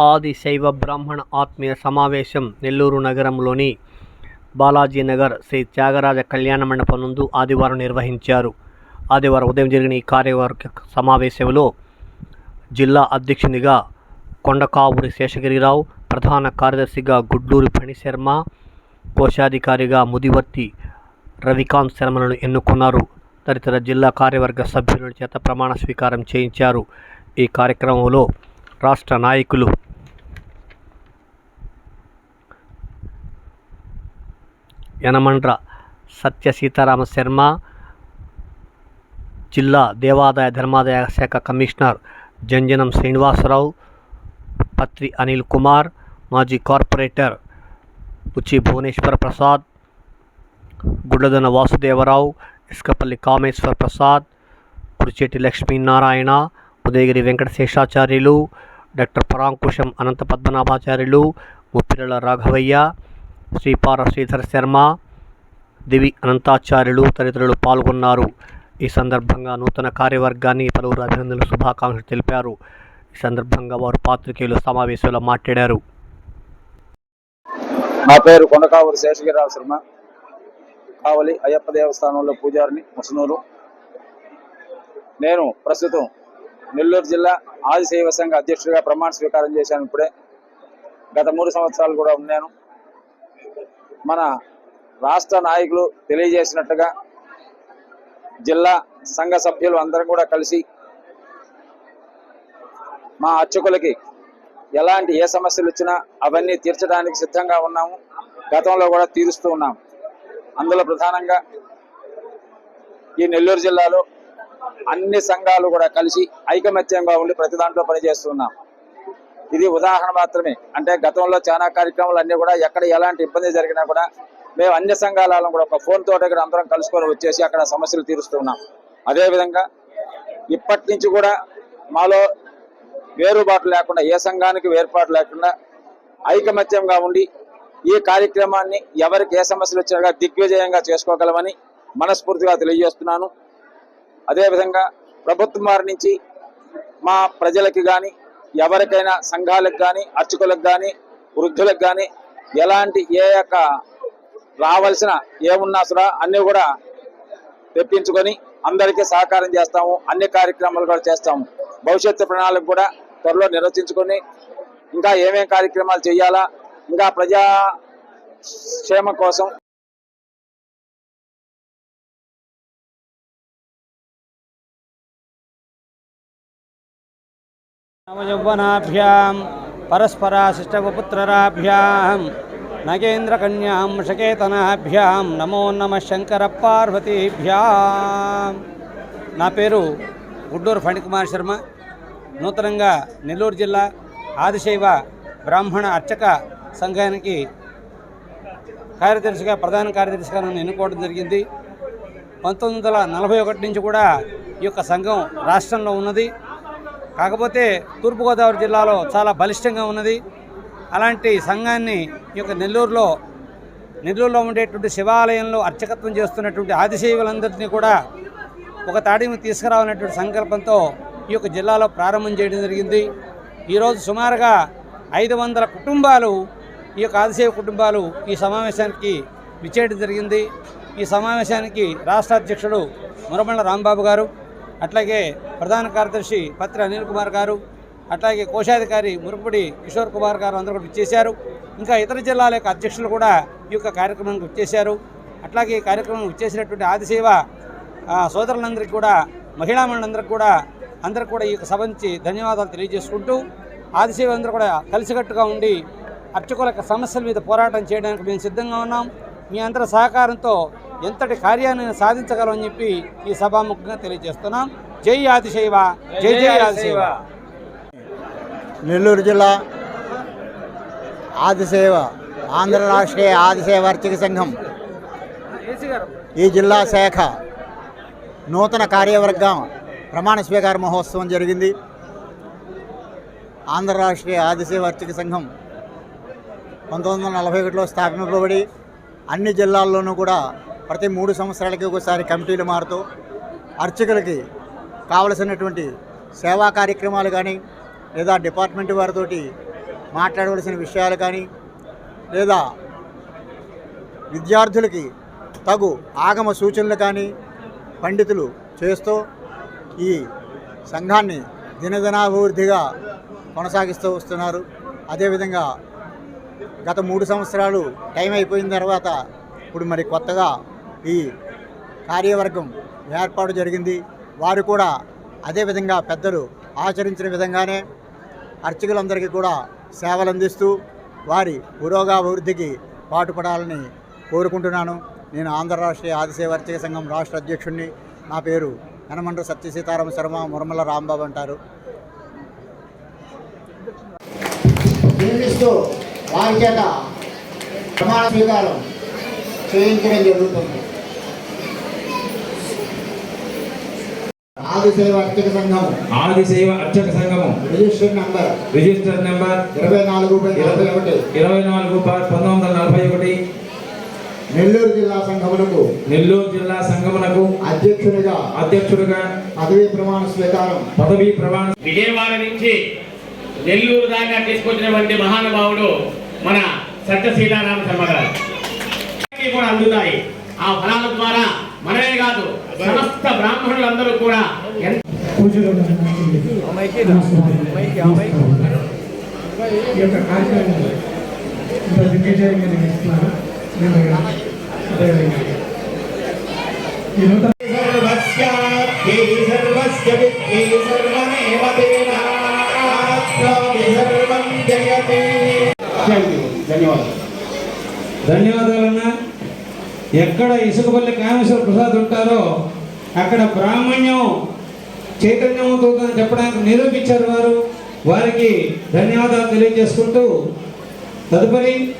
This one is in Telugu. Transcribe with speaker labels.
Speaker 1: ఆది శైవ బ్రాహ్మణ ఆత్మీయ సమావేశం నెల్లూరు నగరంలోని బాలాజీ నగర్ శ్రీ త్యాగరాజ కళ్యాణ మండపం నందు ఆదివారం నిర్వహించారు. ఆదివారం ఉదయం జరిగిన ఈ కార్యవర్గ సమావేశంలో జిల్లా అధ్యక్షునిగా కొండకావూరి శేషగిరిరావు ప్రధాన కార్యదర్శిగా గుడ్లూరి ఫణిశర్మ కోశాధికారిగా ముదివర్తి రవికాంత్ శర్మలను ఎన్నుకున్నారు. తదితర జిల్లా కార్యవర్గ సభ్యుల చేత ప్రమాణ స్వీకారం చేయించారు. ఈ కార్యక్రమంలో రాష్ట్ర నాయకులు యనమండ్ర సత్య సీతారామ శర్మ జిల్లా దేవాదాయ ధర్మాదాయ శాఖ కమిషనర్ జంజనం శ్రీనివాసరావు పత్రి అనిల్ కుమార్ మాజీ కార్పొరేటర్ ఉచి భువనేశ్వర ప్రసాద్ గుడ్లదన వాసుదేవరావు ఇసుకపల్లి కామేశ్వర ప్రసాద్ కురిచేటి లక్ష్మీనారాయణ ఉదయగిరి వెంకట శేషాచార్యులు డాక్టర్ పరాంకుశం అనంత పద్మనాభాచార్యులు ముప్పిరల రాఘవయ్య శ్రీపార శ్రీధర్ శర్మ దివి అనంతాచార్యులు తదితరులు పాల్గొన్నారు. ఈ సందర్భంగా నూతన కార్యవర్గాన్ని పలువురు అభినందనలు శుభాకాంక్షలు తెలిపారు. ఈ సందర్భంగా వారు పాత్రికేయులు సమావేశంలో మాట్లాడారు.
Speaker 2: నా పేరు కొండకావూరు శేషగిరిరావు శర్మ. కావలి అయ్యప్ప దేవస్థానంలో పూజారిని ముసనూరు. నేను ప్రస్తుతం నెల్లూరు జిల్లా ఆదిశైవ సంఘ అధ్యక్షుడిగా ప్రమాణ స్వీకారం చేశాను ఇప్పుడే. గత మూడు సంవత్సరాలు కూడా ఉన్నాను. మన రాష్ట్ర నాయకులు తెలియజేసినట్టుగా జిల్లా సంఘ సభ్యులు అందరం కూడా కలిసి మా అర్చకులకి ఎలాంటి ఏ సమస్యలు వచ్చినా అవన్నీ తీర్చడానికి సిద్ధంగా ఉన్నాము. గతంలో కూడా తీరుస్తూ ఉన్నాము అందులో ప్రధానంగా ఈ నెల్లూరు జిల్లాలో అన్ని సంఘాలు కూడా కలిసి ఐకమత్యంగా ఉండి ప్రతి దాంట్లో పనిచేస్తున్నాం ఇది ఉదాహరణ మాత్రమే. అంటే గతంలో చాలా కార్యక్రమాలు అన్నీ కూడా ఎక్కడ ఎలాంటి ఇబ్బంది జరిగినా కూడా మేము అన్ని సంఘాలను కూడా ఒక ఫోన్ తోట ఇక్కడ అందరం కలుసుకొని వచ్చేసి అక్కడ సమస్యలు తీరుస్తున్నాం అదేవిధంగా ఇప్పటి నుంచి కూడా మాలో వేరుబాటు లేకుండా ఏ సంఘానికి వేరుపాటు లేకుండా ఐకమత్యంగా ఉండి ఈ కార్యక్రమాన్ని ఎవరికి ఏ సమస్యలు వచ్చినా దిగ్విజయంగా చేసుకోగలమని మనస్ఫూర్తిగా తెలియజేస్తున్నాను. అదేవిధంగా ప్రభుత్వం వారి నుంచి మా ప్రజలకి కానీ ఎవరికైనా సంఘాలకు కానీ అర్చకులకు కానీ వృద్ధులకు కానీ ఎలాంటి ఏ యొక్క రావాల్సిన ఏమున్నా సరే అన్నీ కూడా తెప్పించుకొని అందరికీ సహకారం చేస్తాము. అన్ని కార్యక్రమాలు కూడా చేస్తాము. భవిష్యత్తు ప్రణాళిక కూడా త్వరలో నిర్వచించుకొని ఇంకా ఏమేం కార్యక్రమాలు చేయాలా ఇంకా ప్రజా క్షేమం కోసం
Speaker 3: నవయౌవనాభ్యాం పరస్పరాశిష్టవపుత్రరాభ్యాం నగేంద్రకన్యాం వృషకేతనాభ్యాం నమో నమ శంకర పార్వతీభ్యాం నా పేరు గుడ్డూరు ఫణికుమార్ శర్మ. నూతనంగా నెల్లూరు జిల్లా ఆదిశైవ బ్రాహ్మణ అర్చక సంఘానికి కార్యదర్శిగా ప్రధాన కార్యదర్శిగా నన్ను ఎన్నుకోవడం జరిగింది. పంతొమ్మిది వందల నలభై ఒకటి నుంచి కూడా ఈ యొక్క సంఘం రాష్ట్రంలో ఉన్నది. కాకపోతే తూర్పుగోదావరి జిల్లాలో చాలా బలిష్టంగా ఉన్నది. అలాంటి సంఘాన్ని ఈ యొక్క నెల్లూరులో నెల్లూరులో ఉండేటువంటి శివాలయంలో అర్చకత్వం చేస్తున్నటువంటి ఆదిశైవులందరినీ కూడా ఒక తాడిని తీసుకురావాలనేటువంటి సంకల్పంతో ఈ యొక్క జిల్లాలో ప్రారంభం చేయడం జరిగింది. ఈరోజు సుమారుగా ఐదు వందల కుటుంబాలు ఈ యొక్క ఆదిశైవ కుటుంబాలు ఈ సమావేశానికి విచ్చేయడం జరిగింది. ఈ సమావేశానికి రాష్ట్ర అధ్యక్షుడు మురమళ్ళ రాంబాబు గారు అట్లాగే ప్రధాన కార్యదర్శి పత్రి అనిల్ కుమార్ గారు అట్లాగే కోశాధికారి మురుపుడి కిషోర్ కుమార్ గారు అందరూ కూడా ఇచ్చేశారు ఇంకా ఇతర జిల్లాల యొక్క అధ్యక్షులు కూడా ఈ యొక్క కార్యక్రమానికి వచ్చేశారు. అట్లాగే ఈ కార్యక్రమం ఇచ్చేసినటువంటి ఆదిసేవ ఆ, సోదరులందరికీ కూడా మహిళా మండలందరికీ కూడా అందరికి కూడా ఈ యొక్క సభ నుంచి ధన్యవాదాలు తెలియజేసుకుంటూ ఆదిసేవ అందరూ కూడా కలిసికట్టుగా ఉండి అర్చకుల సమస్యల మీద పోరాటం చేయడానికి మేము సిద్ధంగా ఉన్నాం. మీ అందరి సహకారంతో ఎంతటి కార్యాన్ని సాధించగలమని చెప్పి ఈ సభాముఖంగా తెలియజేస్తున్నాం. జై ఆదిశైవ జై జై ఆదిశైవ.
Speaker 4: నెల్లూరు జిల్లా ఆదిసేవ ఆంధ్ర రాష్ట్రీయ ఆదిసేవ అర్చక సంఘం. ఈ జిల్లా శాఖ నూతన కార్యవర్గం ప్రమాణ స్వీకార మహోత్సవం జరిగింది. ఆంధ్ర రాష్ట్రీయ ఆదిసేవ అర్చక సంఘం పంతొమ్మిది వందల నలభై ఒకటిలో స్థాపింపబడి అన్ని జిల్లాల్లోనూ కూడా ప్రతి మూడు సంవత్సరాలకి ఒకసారి కమిటీలు మారుతూ అర్చకులకి కావలసినటువంటి సేవా కార్యక్రమాలు కానీ లేదా డిపార్ట్మెంట్ వారితోటి మాట్లాడవలసిన విషయాలు కానీ లేదా విద్యార్థులకి తగు ఆగమ సూచనలు కానీ పండితులు చేస్తూ ఈ సంఘాన్ని దినదినాభివృద్ధిగా కొనసాగిస్తూ వస్తున్నారు. అదేవిధంగా గత మూడు సంవత్సరాలు టైం అయిపోయిన తర్వాత ఇప్పుడు మరి కొత్తగా ఈ కార్యవర్గం ఏర్పాటు జరిగింది. వారు కూడా అదేవిధంగా పెద్దలు ఆచరించిన విధంగానే అర్చకులందరికీ కూడా సేవలు అందిస్తూ వారి పురోగాభివృద్ధికి పాటుపడాలని కోరుకుంటున్నాను. నేను ఆంధ్ర రాష్ట్రీయ ఆదిసేవ అర్చక సంఘం రాష్ట్ర అధ్యక్షుడిని నా పేరు యనమండ్ర సత్య సీతారామ శర్మ మురమల రాంబాబు అంటారు.
Speaker 2: వారి చేత ప్రమాణ స్వీకారం చేయించడం జరుగుతుంది. ఆదిసేవ అర్చక సంఘం
Speaker 3: ఆదిశైవ అర్చక సంఘము.
Speaker 2: రిజిస్టర్ నంబర్
Speaker 3: రిజిస్టర్ నెంబర్
Speaker 2: ఇరవై నాలుగు ఒకటి.
Speaker 3: ఇరవై నాలుగు బార్ పంతొమ్మిది వందల నలభై ఒకటి.
Speaker 2: నెల్లూరు జిల్లా సంఘములకు
Speaker 3: నెల్లూరు జిల్లా సంఘమునకు
Speaker 2: అధ్యక్షునిగా
Speaker 3: అధ్యక్షుడిగా
Speaker 2: పదవీ ప్రమాణ స్వీకారం.
Speaker 3: పదవీ ప్రమాణ
Speaker 5: విజయవాడ నుంచి నెల్లూరు దాకా తీసుకొచ్చినటువంటి మహానుభావుడు మన సత్య సీతారామ శర్మ గారు. అందరికీ కూడా అందుతాయి. ఆ ఫలాల సమస్త బ్రాహ్మణులందరూ కూడా
Speaker 6: ఈ యొక్క కార్యక్రమం ఇంత దిగ్విజయంగా నిర్వహిస్తున్నారు. నేను అదేవిధంగా ఈ నూతన
Speaker 2: సర్వస్యార్థి సర్వస్య విద్యే సర్వమేవ తేనాత్మాభి సర్వం జయతే. ధన్యవాదాలు.
Speaker 3: ధన్యవాదాలన్నా. ఎక్కడ ఇసుకపల్లి కామేశ్వర ప్రసాద్ ఉంటారో అక్కడ బ్రాహ్మణ్యం చైతన్యంతో చెప్పడానికి నిరూపించారు వారు. వారికి ధన్యవాదాలు తెలియజేసుకుంటూ తదుపరి